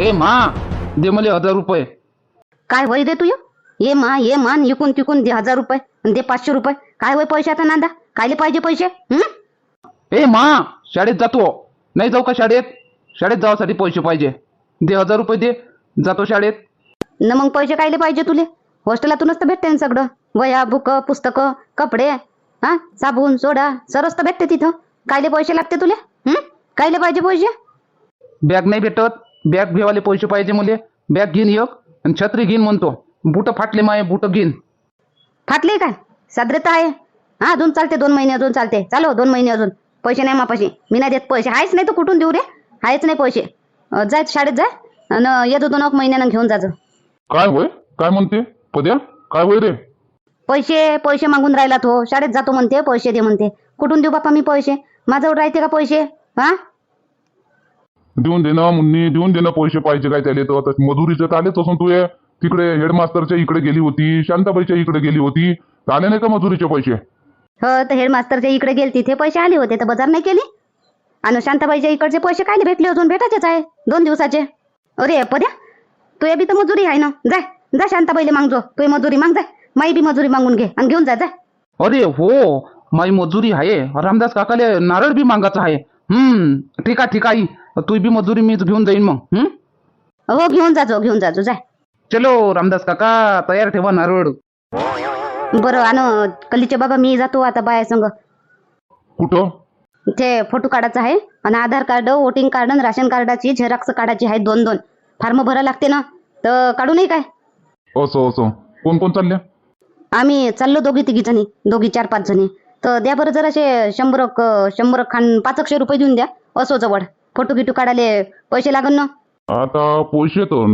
ए मा दे मला हजार रुपये. काय होय दे तू ये मा ये मान इकून तिकून दे हजार रुपये आणि दे पाचशे रुपये. काय होय पैशाचा नांदा? कायले पाहिजे पैसे? हं? ए मा शाळेत जातो. नाही जाऊ का शाळेत? शाळेत जावासाठी पैसे पाहिजे. दे हजार रुपये दे जातो शाळेत. न मग पैसे कायले पाहिजे तुले? हॉस्टेलातूनच तर भेटते ना सगळं. वया बुक पुस्तकं कपडे हा? साबण सोडा सरस तर भेटते तिथं. कायले पैसे लागते तुले? हं? कायले पाहिजे पैसे? बॅग नाही भेटत. बॅग घेवाले पैसे पाहिजे मुले. बॅग घेईन एक आणि छत्री घेईन म्हणतो. बुट फाटले माये बुट घेईन. फाटले काय? साद्रता आहे. हा अजून चालते दोन महिने अजून चालते. चालो दोन महिने अजून. पैसे नाही मापाशी. मी नाही देत पैसे. आहेच नाही तर कुठून देऊ रे? आहेच नाही पैसे. अं, जाय शाळेत जाय आणि येतो दोन एक महिन्यानं घेऊन जायचं काय होय? काय म्हणते? पद्या काय होय रे? पैसे पैसे मागून राहिला तो. शाळेत जातो म्हणते पैसे दे म्हणते. कुठून देऊ बापा मी पैसे? माझ्यावर राहते का पैसे? हा? देऊन दे ना मुन्नी देऊन दे ना पैसे पाहिजे काय त्याले तर. तर आलेच असून तू तिकडे हेडमास्टरच्या इकडे गेली होती शांताबाईच्या इकडे गेली होती. तर आले नाही का मजुरीचे पैसे? हो तर हेडमास्टरच्या इकडे गेले तिथे पैसे आले होते तर बाजार नाही केली? आणि शांताबाईच्या इकडचे पैसे काय भेटले अजून? भेटायचेच आहे दोन दिवसाचे. अरे पद्या तू बी तर मजुरी आहे ना. जाय जा शांताबाईले मागजो. तू मजुरी माग जाय. माई बी मजुरी मागून घे आणि घेऊन जा जाय. अरे हो माई मजुरी आहे. रामदास काकाले नारळ बी मागायचं आहे. हम्म ठीक आहे ठीक आहे तू बी मजुरी मीच घेऊन जाईन मग हम्म? हो घेऊन जाजो घेऊन जाजो जाय चलो रामदास काका तयार ठेवा नारळ बरं आणि कलीचे बाबा मी जातो आता बाया संग कुठं? ते फोटो काढायचा आहे आणि आधार कार्ड वोटिंग कार्ड आणि राशन कार्डाची झेरॉक्स काढायची आहे दोन दोन. फॉर्म भरा लागते ना तर काढू नाही काय? असं असं. कोण कोण चालल्या आम्ही चाललो दोघी तिघी जणी दोघी चार पाच जणी. तर द्या बरं जराशे शंभर शंभर खान पाचकशे रुपये देऊन द्या असो जवळ. फोटो गिटू काढायला पैसे लागन ना? आता पैसे तर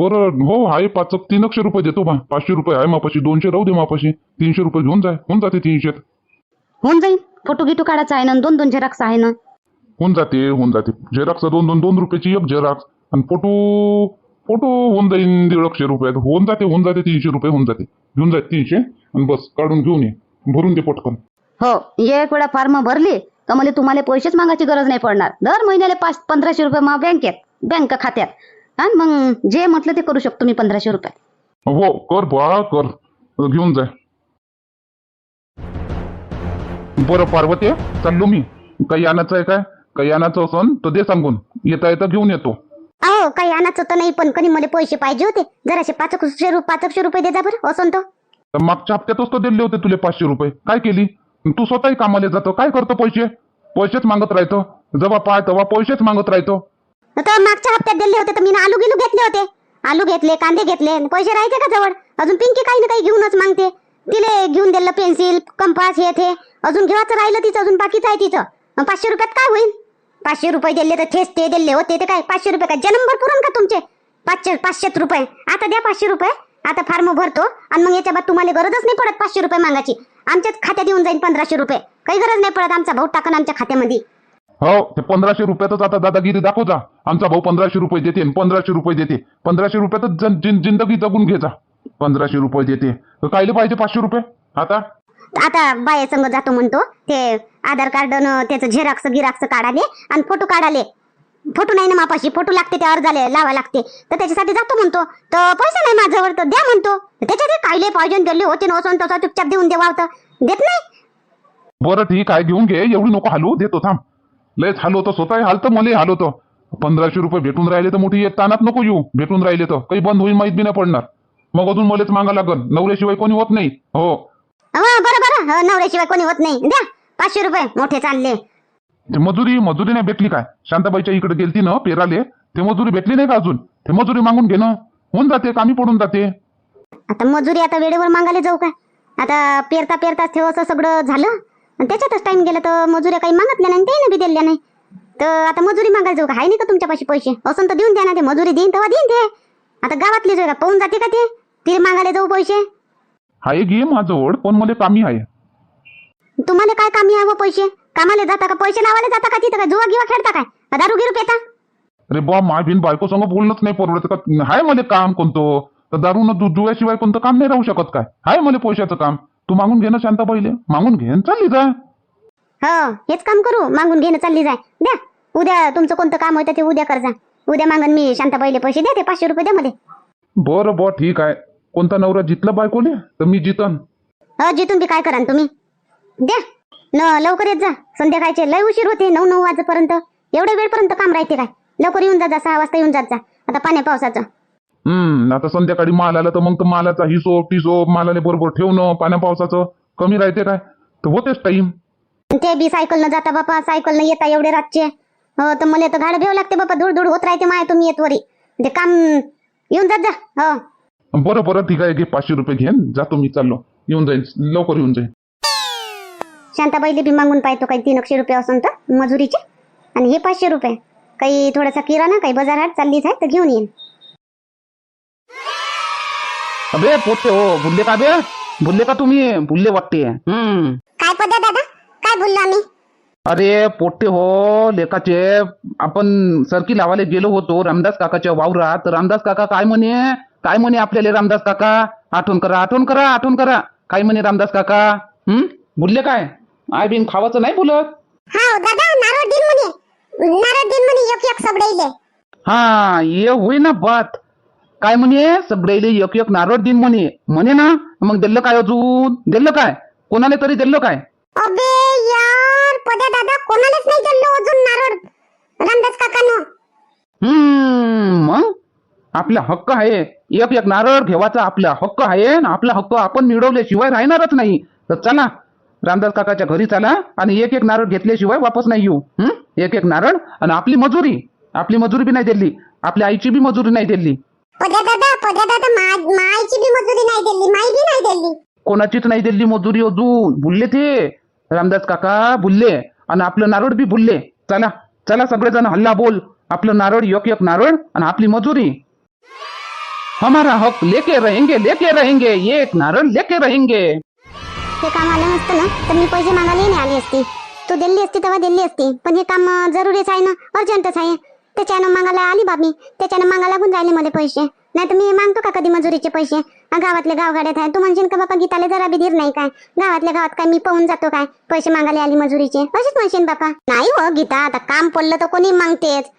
बरं हो आहे पाच तीनशे रुपये देतो बा. पाचशे रुपये आहे मापाशी दोनशे राहू दे मापाशी. तीनशे रुपये घेऊन जाय होऊन जाते तीनशेत. होऊन जाईल फोटो गिटू काढायचा आहे ना दोन दोन झेरॉक्स आहे ना? होऊन जाते होऊन जाते. झेरॉक्स दोन दोन दोन रुपयाची एक झेरॉक्स. आणि फोटो फोटो होऊन जाईल दीडशे रुपयात. होऊन जाते होऊन जाते तीनशे रुपये होऊन जाते. घेऊन जाते तीनशे आणि बस काढून घेऊन ये. भरून दे पटकन. हो एक वेळा फॉर्म भरली तर मला तुम्हाला पैसेच मागायची गरज नाही पडणार. दर महिन्याला पाच पंधराशे रुपये मा बँकेत बँक खात्यात. हा मग जे म्हटलं ते करू शकतो मी पंधराशे रुपये. हो कर बा कर. घेऊन जाय बरं पार्वती चाललो मी. काही आणायचं आहे काय? काही आणायचं असन तर दे सांगून. येता येता घेऊन येतो. अहो काही आणायचं तर नाही पण कधी मला पैसे पाहिजे होते. जराशे पाचशे रुपये पाचशे रुपये दे जा बरं असं तो तर मागच्या हप्त्यातच तर दिले होते तुले पाचशे रुपये. काय केली? तू स्वतःही कामाला जातो. काय करतो पैसे? पैसेच मागत राहतो. जेव्हा पाय तेव्हा पैसेच मागत राहतो. तर मागच्या हप्त्यात दिले होते तर मी आलू गिलू घेतले होते. आलू घेतले कांदे घेतले पैसे राहायचे का जवळ? अजून पिंकी काही ना काही घेऊनच मागते. तिले घेऊन दिलं पेन्सिल कंपास हे ते अजून घेवायचं राहिलं तिचं अजून बाकीच आहे तिचं. पाचशे रुपयात काय होईल? पाचशे रुपये दिले तर थेच ते दिले होते ते काय? पाचशे रुपये काय? जन्मभर पुरण का तुमचे? पाचशे पाचशेच रुपये. आता द्या पाचशे रुपये. आता फार्म भरतो. आणि मग याच्या बाद तुम्हाला गरजच नाही पडत पाचशे रुपये मागायची. आमच्याच खात्यात येऊन जाईल पंधराशे रुपये. काही गरज नाही पडत आमचा भाऊ टाकन आमच्या खात्यामध्ये. हो ते पंधराशे रुपयातच आता दादागिरी दाखव जा. आमचा भाऊ पंधराशे रुपये देते पंधराशे रुपये देते. पंधराशे रुपयातच जन- जिन- जिंदगी जगून घे जा. पंधराशे रुपये देते. तर कायले पाहिजे पाचशे रुपये? आता? आता बाया संग जातो म्हणतो. ते आधार कार्ड न त्याचं झेरॉक्स गिराक्स काढाले आणि फोटो काढाले. फोटो नाही ना मापाशी फोटो लागते ते अर्जाले लावा लागते. तर त्याच्यासाठी जातो म्हणतो. तर पैसे नाही माझ्यावर तर द्या म्हणतो. त्याच्यात कायले पाहिजे दिले होते ना असं तसं चुपचाप देऊन देवा तर देत नाही? बरं ठीक आहे घेऊन घे. एवढी नको हालू देतो थांब. लयच हालवतो स्वतः हालतं मला हालवतो. पंधराशे रुपये भेटून राहिले तर मोठी एक तानात नको येऊ. भेटून राहिले तर. काही बंद होईल माहीत बी नाही पडणार. मग अजून मलाच मागा लागल नवऱ्याशिवाय कोणी होत नाही. हो बरं बरं. हो, नवऱ्याशिवाय कोणी होत नाही. द्या. पाचशे रुपये. मोठे चालले. ते मजुरी मजुरी नाही भेटली काय? शांताबाईच्या इकडे गेलती ना पेराले. ते मजुरी भेटली नाही का अजून? ते मजुरी मागून घे ना होऊन जाते कामी पडून जाते. आता मजुरी आता वेळेवर मागायला जाऊ काय? आता पेरता पेरताच ठेव असं सगळं झालं. आणि त्याच्यातच टाइम गेला तर मजुऱ्या काही मागतल्या नाही ते बी दिल्या नाही. तर आता मजुरी मागायला जाऊ का? आहे नाही का तुमच्यापाशी पैसे? असं तर देऊन द्या ना ते. मजुरी देईन तेव्हा देईन ते. आता गावातली जो का पाहून जाते का ते? तिथे मागायला जाऊ पैसे? आहे घे माझं पण मला कामी आहे तुम्हाला काय कामी आहे व पैसे? कामाला जाता का पैसे लावायला जाता का तिथं का जुवा गिवा खेळता काय? का दारू गिरू पेता? अरे बा माय बिन बायको संग बोलणंच नाही परवडत का? हाय मला काम कोणतं? तर दारू न जुव्याशिवाय कोणतं काम नाही राहू शकत काय? हाय मला पैशाचं काम. तू मागून घे ना शांताबाईले? मागून घे आणि चालली जा. हो हेच काम करू. मागून घेणं चालली जाय द्या. उद्या तुमचं कोणतं काम होतं ते उद्या कर जा. उद्या मागन मी शांताबाईले पैसे देते पाचशे रुपये द्या मध्ये बरं बरं ठीक आहे. कोणता नवरा जितला बायकोले तर मी जितन. हो जिथून बी काय करान तुम्ही? द्या. न लवकर येत जा. संध्याकाळचे लय उशीर होते नऊ नऊ वाजेपर्यंत. एवढ्या वेळपर्यंत काम राहते काय? लवकर येऊन जा जा सहा वाजता येऊन जात जा. आता पाण्या पावसाचं. हम्म आता संध्याकाळी माल आला तर मग तर मालाचा हिशोब टिशोब मालाले बरोबर ठेवणं पाण्या पावसाचं. कमी राहते काय? तर होतेच टाईम. ते बी सायकलनं जाता बापा सायकलनं येता एवढे रातचे. हो तर मला तर गाडं भेव लागते बापा धूळ धूळ होत राहते माय तुम्ही येत वरी. ते काम येऊन जात जा. हो. बरं बरं ठीक आहे घे पाचशे रुपये घेन. जातो मी चाललो. येऊन जाईन लवकर येऊन जाईन. शांताबाईले बी मागून पाहतो काही तीन एकशे रुपये असून तर मजुरीचे. आणि हे पाचशे रुपये. काही थोडासा किराणा काही बाजारात चाललीच आहे तर घेऊन येईन. अबे पोटे हो भुलले का बे? भुलले का तुम्ही? भुलले वाटते. हम्म. काय पद्या दादा? काय बोललो आम्ही? अरे पोट्टे हो लेकाचे आपण सरकी लावायला गेलो होतो रामदास काकाच्या वावरात. तर रामदास काका काय म्हणे? काय म्हणे आपल्याला रामदास काका? आठवण करा आठवण करा आठवण करा. काय म्हणे रामदास काका? हम्म? बोलले काय? आय बिन खावाचं नाही बोलत. हा दादा नारळ दिन म्हणे. नारळ दिन म्हणे एक एक सबडाईले हा ये होय ना बात. काय म्हणे? सगळ्याले एक एक नारळ दिन म्हणे. म्हणे ना मग दिलं काय अजून? दिलं काय? कोणाला तरी दिलं काय? अबे यार पद्या दादा कोणालाच नाही दिलं अजून नारळ? रामदास काकानं. हम्म मग? आपला हक्क आहे. एक एक नारळ घेवाचा आपला हक्क आहे आणि आपला हक्क आपण मिळवल्याशिवाय राहणारच नाही. तर चला रामदास काकाच्या घरी चला आणि एक एक नारळ घेतल्याशिवाय वापस नाही येऊ. हं? एक एक नारळ आणि आपली मजुरी. आपली मजुरी बी नाही दिली. आपल्या आईची बी मजुरी नाही दिली. कोणाचीच नाही दिली मजुरी अजून. भुलले ते. रामदास काका भुलले. आणि आपलं नारळ बी भुलले. चला चला सगळेजण हल्ला बोल. आपलं नारळ एक एक नारळ आणि आपली मजुरी. हमारा हक लेके रहेंगे लेके रहेंगे. एक नारळ लेके रहेंगे. हे काम आलं नसतं ना तर मी पैसे मागायला नाही आली असती. तू दिल्ली असती तेव्हा दिल्ली असती पण हे काम जरुरीच आहे ना अर्जंटच आहे. त्याच्यानं मागायला आली बाबी त्याच्यानं मागा लागून राहिले मला पैसे. नाही तर मी मागतो का कधी मजुरीचे पैसे? गावातल्या गाव गावगाड्यात आहे. तू म्हणशील का बापा गीताले जरा बी धीर नाही काय? गावातल्या गावात काय मी पाहून जातो काय? पैसे मागायला आली मजुरीचे. असेच म्हणशील बापा. नाही हो गीता आता काम पडलं तर कोणी मागतेच.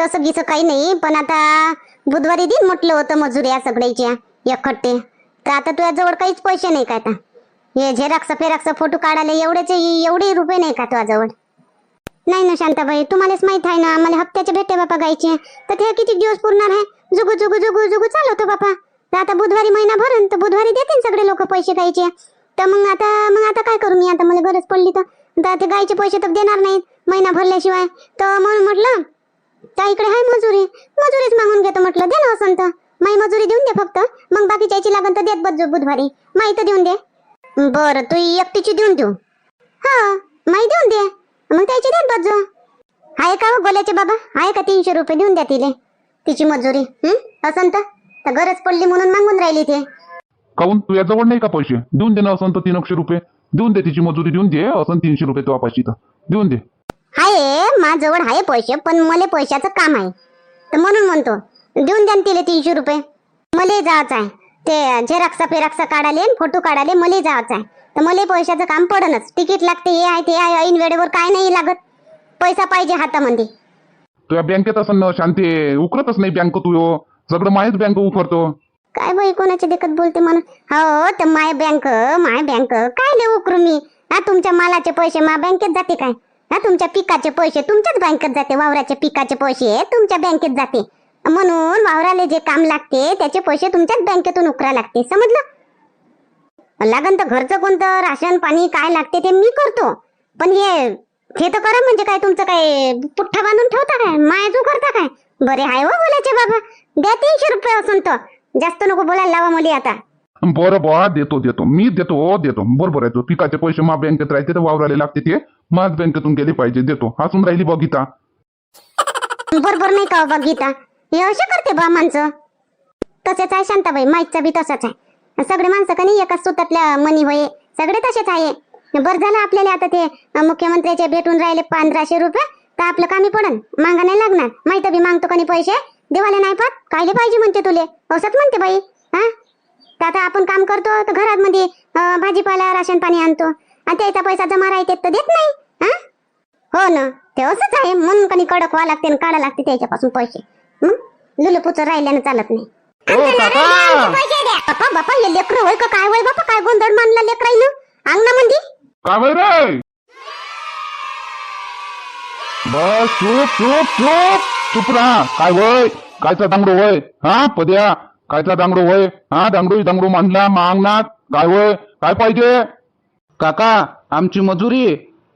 तसं गिसं काही नाही पण आता बुधवारी दिन म्हटलं होतं या सगळ्याच्या एकट्टे तर आता तुझ्या जवळ काहीच पैसे नाही काय आता? हे झेरॉक्स फेरक्स फोटो काढायला एवढेच एवढे रुपये नाही का तुझ्याजवळ? नाही ना शांताबाई तुम्हालाच माहीत आहे ना आम्हाला हप्त्याचे भेटे बापा गायचे तर ते किती दिवस पुरणार आहे? जुगू जुगू जुगू जुगू चालवतो बापा. तर आता बुधवारी महिना भरून तर बुधवारी देतील सगळे लोक पैसे गायचे तर मग आता मग आता काय करू मी? आता मला गरज पडली तर. आता ते गायचे पैसे तर देणार नाहीत महिना भरल्याशिवाय. तर म्हणून म्हटलं त्या इकडे आहे मजुरी. मजुरीच मागून घेतो म्हटलं दे ना असं तर माई मजुरी देऊन दे फक्त. मग बाकीच्याची लागन तर देत बस बुधवारी. माई तर देऊन दे. बरं तू एकटीची देऊन देऊ. हा माई देऊन दे. मग त्याची देत बाजू. आहे का हो गोल्याचे बाबा? आहे का तीनशे रुपये देऊन द्या तिले. तिची मजुरी हं? असं तर? तर गरज पडली म्हणून मागून राहिली ते. काऊन? तुझ्याजवळ नाही का पैसे? देऊन दे ना असं तर तीनशे रुपये. देऊन दे तिची मजुरी देऊन दे असं तीनशे रुपये तो तर देऊन दे. आहे माझ्याजवळ आहे पैसे पण मला पैशाचं काम आहे. तर म्हणून म्हणतो देऊन द्या न तिले तीनशे रुपये. मला जायचं आहे. ते झेरॉक्सा फेरॉक्सा काढाले फोटो काढाले मला जायचं आहे. तर मला पैशाचं काम पडनच. तिकीट लागते हे आहे ते आहे ऐन वेळेवर काय नाही लागत. पैसा पाहिजे हातामध्ये. तुझ्या बँकेत असं न शांती उकरतच नाही बँक तू ह्यो. सगळं माहीत बँक उकरतो. काय बाई कोणाच्या देखत बोलते म्हणून हो तर माय बँक माय बँक काय लय उकरू मी? हा तुमच्या मालाचे पैसे मा बँकेत जाते काय? हा तुमच्या पिकाचे पैसे तुमच्याच बँकेत जाते वावराचे पिकाचे पैसे तुमच्या बँकेत जाते. म्हणून वावराले जे काम लागते त्याचे पैसे तुमच्याच बँकेतून उकरा लागते. समजलं? लागन तर घरचं कोणतं राशन पाणी काय लागते ते मी करतो. पण हे हे तर करा म्हणजे काय तुमचं काय पुठ्ठा बांधून ठेवता काय? मायाजू करता काय? बरे हाय हो बोलायचे बाबा. द्या तीनशे रुपये असून तर. जास्त नको बोलायला लावा मुली आता. बरं बा देतो देतो. मी देतो हो देतो. बरोबर आहे. तो पिकाचे पैसे मा बँकेत राहते तर वावराले लागते ते माझ बँकेतून गेले पाहिजे. देतो. हसून राहिली बघिता बरोबर नाही का हो बा गीता? हे असे करते बा माणसं. तसेच आहे शांताबाई माईकचा बी तसाच आहे. सगळे माणसं कनी एकाच सुतातल्या मनी होय? सगळे तसेच आहे. बरं झालं आपल्याला आता ते मुख्यमंत्र्याचे भेटून राहिले पंधराशे रुपये तर आपलं कामी पडन. मागा नाही लागणार. माहिती बी मागतो का नाही पैसे? देवाले नाही पाहत. कायले पाहिजे म्हणते तुले? असंच म्हणते बाई हा? तर आता आपण काम करतो तर घरात मध्ये भाजीपाला राशन पाणी आणतो. आणि त्याचा पैसा जमा राहते तर देत नाही हा? हो ना ते असंच आहे. म्हणून कनी कडक व्हावं लागते आणि काढा लागते त्याच्यापासून पैसे. लुलुपुचं राहिल्यानं चालत नाही. बापा बापा हे लेकरं होय का? काय होय बापा? काय गोंधळ मानला लेकराईनं? अंगणामंदी काय वय रे? बस चूप चूप चूप. चुप राहा. काय वय कायचा दांगडो वय हा पद्या? कायचा दांगडो वय हा दांगडो दांगडो मांडला मागणार. काय वय काय पाहिजे? काका आमची मजुरी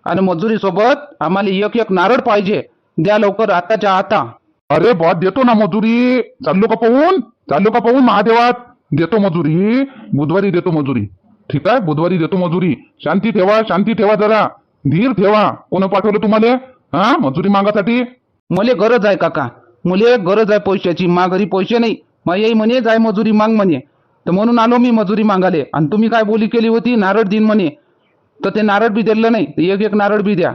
आणि मजुरी सोबत आम्हाला एक एक नारळ पाहिजे. द्या लवकर आताच्या आता. अरे बॉ देतो ना मजुरी. चाललो का पाहून? चाललो का पाहून महादेवात? देतो मजुरी. बुधवारी देतो मजुरी. ठीक आहे? बुधवारी देतो मजुरी. शांती ठेवा शांती ठेवा जरा. धीर ठेवा. कोण पाठवलं तुम्हाला? हा? मजुरी मागासाठी? मले गरज आहे काका. मुले गरज आहे पैशाची. मा घरी पैसे नाही. मग येई म्हणे जाय मजुरी माग म्हणे. तर म्हणून आलो मी मजुरी मागाले. आणि तुम्ही काय बोली केली होती? नारळ दिन म्हणे. तर ते नारळ बी दिलं नाही. एक एक नारळ बी द्या.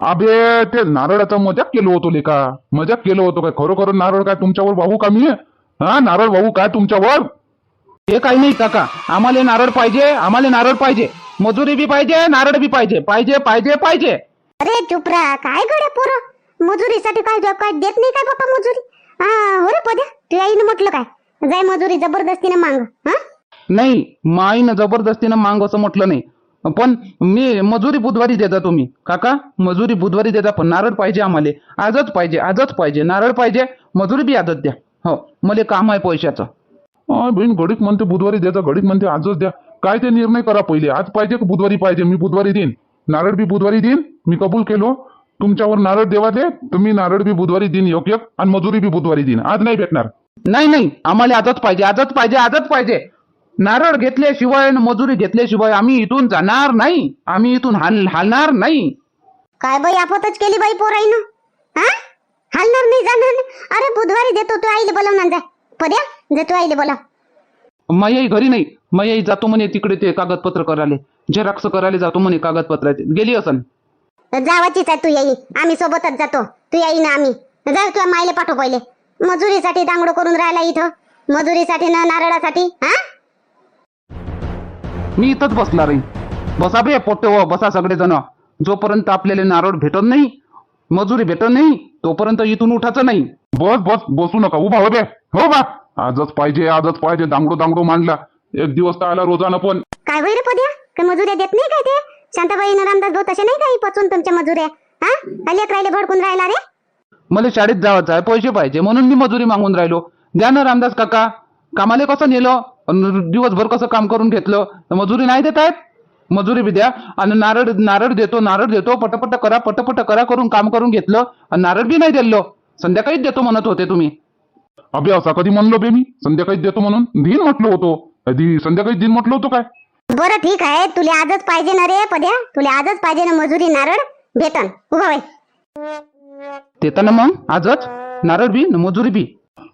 अबे ते नारळाचं मजाक केलं होतो लेका. मजाक केलं होतं काय? खरोखर नारळ काय तुमच्यावर वाहू का मी? हा नारळ वाहू काय तुमच्यावर? हे काही नाही काका. आम्हाला नारळ पाहिजे आम्हाला नारळ पाहिजे. मजुरी बी पाहिजे नारळ बी पाहिजे. पाहिजे पाहिजे पाहिजे. अरे चुप राहा. काय गड्या पोरं? मजुरीसाठी काय काय देत नाही काय बापा मजुरी? हा हो रे पद्या. तू आईनं म्हटलं काय? जाय मजुरी जबरदस्तीने मांग हा? नाही माईनं जबरदस्तीनं मांग असं म्हटलं नाही. पण मी मजुरी बुधवारी देता तुम्ही. काका मजुरी बुधवारी देता पण नारळ पाहिजे आम्हाला. आजच पाहिजे आजच पाहिजे. नारळ पाहिजे मजुरी बी आजच द्या. हो मला काम आहे पैशाचं. हा, बहीण घडीक म्हणते बुधवारी द्यायचा घडीक म्हणते आजच द्या. काय ते निर्णय करा पहिले. आज पाहिजे का बुधवारी पाहिजे? मी बुधवारी देईन. नारळ बी बुधवारी देईन. मी कबूल केलो. तुमच्यावर नारळ देवा दे तुम्ही नारळ बी बुधवारी देईन योग्य. आणि मजुरी बी बुधवारी देईन. आज नाही भेटणार. नाही नाही. आम्हाला आजच पाहिजे आजच पाहिजे आजच पाहिजे. नारळ घेतल्याशिवाय मजुरी घेतल्याशिवाय आम्ही इथून जाणार नाही. आम्ही इथून हाल हालणार नाही. काय बाई आपतच केली बाई पोराईनं? हा? हलणार नाही जाणार नाही. अरे बुधवारी देतो तू आईले बोलव ना जाय पद्या जे तू आईले बोलाव. मायाई घरी नाही. मायाई जातो म्हणे तिकडे ते कागदपत्र करायला. झेरॉक्स करायला जातो म्हणे कागदपत्राचे. गेली असन. जावाचीच आहे तू येई. आम्ही सोबतच जातो. तू येई ना आम्ही. जा तुझ्या माईले पाठव पहिले. मजुरीसाठी दांगडो करून राहिला इथं. मजुरीसाठी ना नारळासाठी हा? मी इथंच बसला रे बसा बे पोट्टे हो बसा सगळेजण. जोपर्यंत आपल्याला नारळ भेटत नाही मजुरी भेटत नाही तोपर्यंत इथून उठायचं नाही. बस बस बसू नका. उभा हो बे. हो बा. आजच पाहिजे आजच पाहिजे दांगडो दांगडो मांडला. एक दिवस तर आला रोजानं पण. काय होईल पद्या? काय मजुऱ्या देत नाही काय ते? शांताबाई रामदास भाऊ तसे नाही काही पचून तुमच्या मजुऱ्या? हा? लेक राहिले भडकून राहिला रे? मला शाळेत जायचं आहे पैसे पाहिजे म्हणून मी मजुरी मागून राहिलो. द्या ना रामदास काका. कामाले कसं नेलं? दिवसभर कसं काम करून घेतलं तर मजुरी नाही देत आहेत? मजुरी बी द्या. आणि नारळ नारळ देतो नारळ देतो पटपट करा पटपट करा करून काम करून घेतलं आणि नारळ बी नाही दिलं. संध्याकाळीच देतो म्हणत होते तुम्ही. अभि असा कधी म्हणलो बे मी? संध्याकाळी देतो म्हणून. दिन म्हटलं होतो. कधी संध्याकाळी दिन म्हटलं होतं काय? बरं ठीक आहे. तुला आजच पाहिजे ना रे पद्या? तुला आजच पाहिजे ना मजुरी नारळ? भेटन. उभा देता ना मग आजच? नारळ बी न मजुरी बी?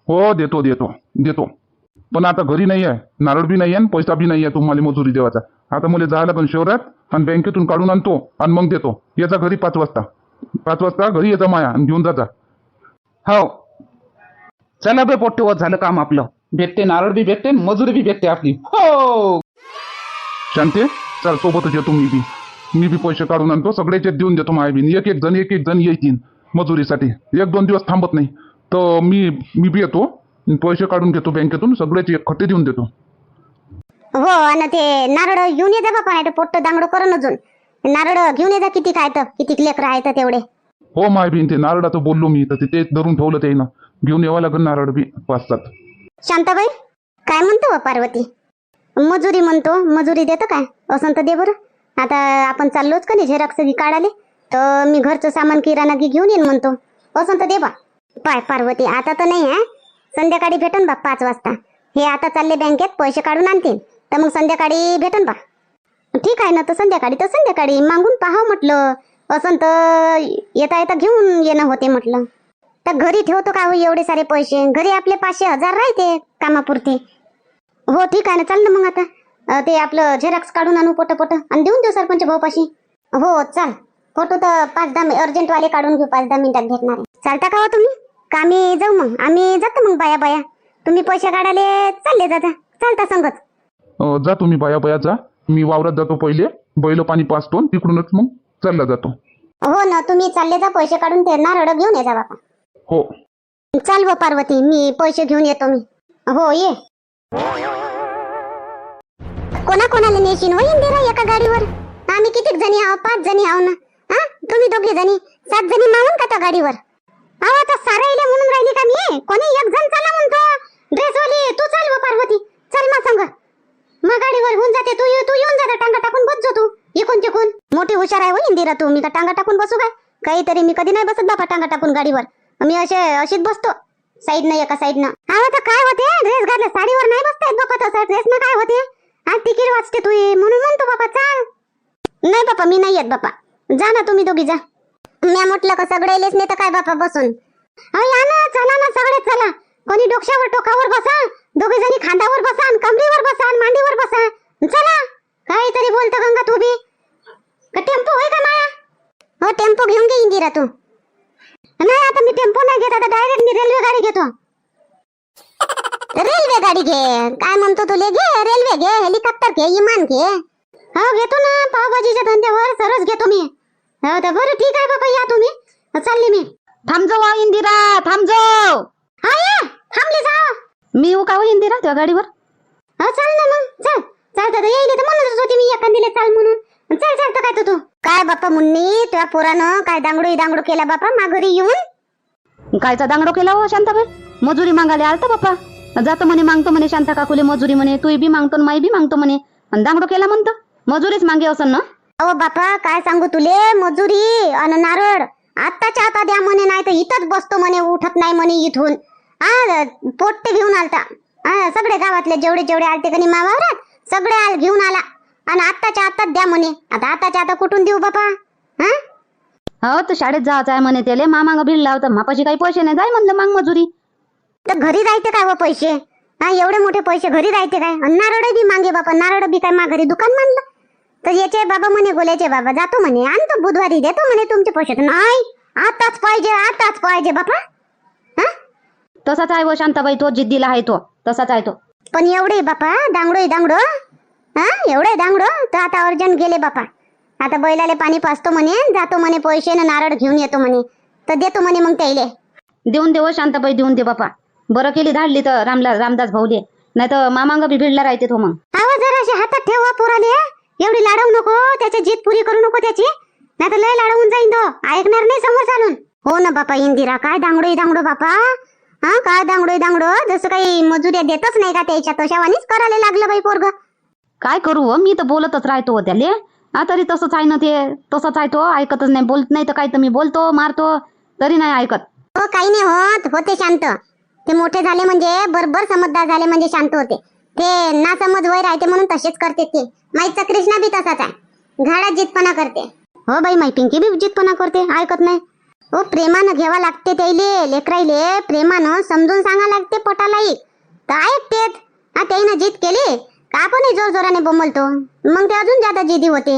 हो देतो देतो देतो. पण आता घरी नाही आहे. नारळ बी नाही आहे आणि पैसा बी नाही आहे तुम्हाला मजुरी देवाचा. आता मला जायला पण शहरात आणि बँकेतून काढून आणतो आणि मग देतो. याचा घरी पाच वाजता. पाच वाजता घरी येता माया आणि घेऊन जाता. हो. चला बे पोट्टे झालं काम आपलं. भेटते नारळ बी भेटते न मजुरी बी भेटते आपली. हो! शांते चल सोबतच येतो मी बी. मी बी पैसे काढून आणतो सगळ्याचे देऊन देतो माया बी. एक एक जण एक एक जण येतील मजुरीसाठी. एक दोन दिवस थांबत नाही. तर मी मी बी येतो. पैसे काढून घेतो बँकेतून सगळ्याचे एक खट्टे देऊन देतो. हो आणि ते नारळ घेऊन ये जा बापा नाही पोट्ट दांगडो करून अजून. नारळ घेऊन ये जा किती काय तर किती लेकर आहेत तेवढे. हो माय बी ते नारळाचं बोललो मी तर ते- धरून ठेवलं ते ना घेऊन यावं लागेल नारळ बी पाच सात शांताबाई काय म्हणतो व पार्वती? मजुरी म्हणतो मजुरी देतं काय? असं तर दे बरं. आता आपण चाललोच का नाही झेरॉक्स बी काढाले तर मी घरचं सामान किराणा गी घेऊन येईन म्हणतो. असं तर दे बा. पाय पार्वती आता तर नाही आहे संध्याकाळी भेटन बा पाच वाजता. हे आता चालले बँकेत पैसे काढून आणतील. तर मग संध्याकाळी भेटन बा. ठीक आहे ना तर संध्याकाळी तर संध्याकाळी. मागून पाहावं म्हटलं. असं तर येता येता घेऊन येणं होते म्हटलं. तर घरी ठेवतो का हो एवढे सारे पैसे? घरी आपले पाचशे हजार राहते कामापुरते. हो ठीक आहे ना चाल ना मग आता. ते आपलं झेरॉक्स काढून आणू पोट पोट आणि देऊन देऊ सरपंच भाऊपाशी. हो चाल. फोटो तर पाच दहा अर्जंटवाले काढून घेऊ पाच दहा मिनिटात भेटणार चालता का हो तुम्ही? का आम्ही जाऊ मग? आम्ही जातो मग बाया बाया. तुम्ही पैसे काढायला चालले जाता. चालता संगत. अं, जा तुम्ही बाया बाया जा. मी वावरात जातो पहिले. बैल पाणी पाचतो तिकडूनच मग चालला जातो. हो ना तुम्ही चालले जा. पैसे काढून ते नारळ घेऊन ये जा बापा. हो. चाल व पार्वती मी पैसे घेऊन येतो मी. हो ये. कोणा कोणाला नेशीन व इंदिरा एका गाडीवर? आम्ही किती जणी आहो? पाच जणी आहो ना. हा तुम्ही दोघे जणी? सात जणी मावून का त्या गाडीवर? अहो आता इले म्हणून राहिली का मी? कोणी एक जण चला म्हणतो. ड्रेसवाली तू चाल व पार्वती चल मा संग. मग गाडीवर होऊन जाते तू ये- तू येऊन जा टांगा टाकून बसजो तू. इकून तिकून. मोठी हुशार आहे हो इंदिरा तू. मी का टांगा टाकून बसू काय? काहीतरी मी कधी नाही बसत बापा टांगा टाकून गाडीवर. मी असे अशीच बसतो. साईडनं एका साईडनं. हा आता काय होते? ड्रेस घातला साडीवर नाही बसता येत बापा तसा. ड्रेस ना काय होते? आज तिकीट वाचते तू ये. म्हणून म्हणतो बापा चाल. नाही बापा मी नाही येत बापा. जा ना तुम्ही दोघी जा. म्या म्हटलं का सगळेलेच नाही तर काय बापा बसून? अहो या ना चला ना सगळे चला. कोणी डोक्यावर टोकावर बसा. दोघे जणी खांदावर बसा आणि कमरीवर बसा आणि मांडीवर बसा. चला. काहीतरी बोलतो गंगा तू बी का टेम्पो होय का माया? हो टेम्पो घेऊन घे इंदिरा तू. नाही आता मी टेम्पो नाही घेत आता डायरेक्ट मी रेल्वे गाडी घेतो. रेल्वे गाडी घे. काय म्हणतो तुले? घे रेल्वे घे हेलिकॉप्टर घे विमान घे. हो घेतो ना पावभाजीच्या धंद्यावर सरस घेतो मी. हो तर बरं ठीक आहे बाबा या तुम्ही. चालली मी. थांबजो वा इंदिरा थांबजो हा ये. थांबली जा. मी येऊ का हो इंदिरा त्या गाडीवर? हो चाल ना मग चल. चाल तर येईल तर म्हणतच होती मी एखादीले चाल म्हणून. चल चल तर काय तर तू? काय बापा मुन्नी तुझ्या पोरानं काय दांगडू दांगडू केला बापा माघारी येऊन? कायचा दांगडो केला हो शांताबाई? मजुरी मागायला आलता बाप्पा जातो म्हणे मागतो म्हणे शांता काकुले मजुरी म्हणे तू बी मागतो माई बी मागतो म्हणे. आणि दांगडो केला म्हणतो. मजुरीच मागे असन ना? अहो बापा काय सांगू तुले? मजुरी अन नारळ. आत्ताच्या आता द्या म्हणे नाही तर इथंच बसतो म्हणे उठत नाही म्हणे इथून. हा पोट्टे घेऊन आलता. हा सगळे गावातले जेवढे जेवढे आलते कनी मावावरात सगळे आल घेऊन आला. आणि आत्ताच्या आत्ताच द्या म्हणे. आता आताच्या आता कुठून देऊ बापा? हा हो तर शाळेत जायचं आहे म्हणे त्याले. मामाग भिडला होता मापाशी काही पैसे नाही. जाय म्हणलं माग मजुरी. तर घरी राहते काय व पैसे? हा एवढे मोठे पैसे घरी राहते काय? नारळ बी मागे बाबा नारळ बी काय मा घरी दुकान मानलं? तर याचे बाबा म्हणे गोल्याचे बाबा जातो म्हणे आणतो बुधवारी देतो म्हणे तुमचे पैसे नाही आताच पाहिजे आताच पाहिजे बापा. हा? तसाच आहे व शांताबाई तो जिद्दीला आहे तो. तसाच आहे तो. पण एवढे बापा दांगडो दांगडो. हा? एवढे दांगडो तर आता अर्जंट गेले बापा. आता बैलाले पाणी पाजतो म्हणे जातो म्हणे पैसे न नारळ घेऊन येतो म्हणे. तर देतो म्हणे मग त्याले देऊन दे व शांताबाई देऊन दे बापा. बरं केली धाडली तर रामला रामदास भाऊले. नाही तर मामांग बी भिडला राहते तो मग. आवाज हातात ठेवा पोराले. एवढी लाडवू नको त्याची जीत पुरी करू नको त्याची. नाही तर लय लाडवून जाईन तो. ऐकणार नाही समोर चालून. हो ना बापा इंदिरा काय दांगडो दांगडो बापा? हा काय दांगडो दांगडो? जसं काही मजुऱ्या देतच नाही का त्याच्या तशावानीच करायला लागलं बाई पोरग. काय करू हो? मी तर बोलतच राहतो हो त्याले. हा तरी तसंच आहे ना ते. तसंच आहे तो. ऐकतच नाही. बोलत नाही तर काय तर मी बोलतो मारतो. तरी नाही ऐकत. हो काही नाही होत. होते शांत. ते मोठे झाले म्हणजे बरोबर समजदार झाले म्हणजे शांत होते. ते ना समज वय राहते म्हणून तसेच करते ते. माईचा कृष्णा बी तसाच आहे. घाडा जितपणा करते. हो बाई माई पिंकी बी जितपणा करते ऐकत नाही. हो प्रेमानं घ्यावा लागते त्याले लेकराईले प्रेमानं समजून सांगा लागते पटालाही. तर ऐकतेत. हा त्याईनं जिद केली का आपणही जोर जोराने बोंबलतो? मग ते अजून जादा जिदी होते.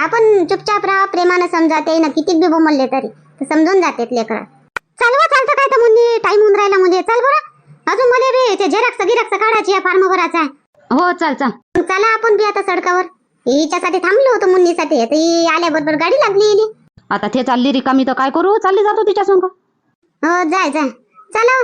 आपण चुपचाप राहा प्रेमानं समजा त्याईनं किती बी बोंबलले तरी. समजून जातेत लेकरं. चालवा चालतं काय तर मुली टाइम होऊन राहिला म्हणजे चाल बरं. अजून मला बी ते झेरक्स गिरक्स काढायची आहे फॉर्म भरायचा हो चाल चाल. चला आपण बी आता सडकावर. हिच्यासाठी थांबलो होतो मुन्नीसाठी. तर ही आल्याबरोबर गाडी लागली. आता ते चालली रिकामी तर काय करू? चालली जातो तिच्या संग. हो जाय जाय. चला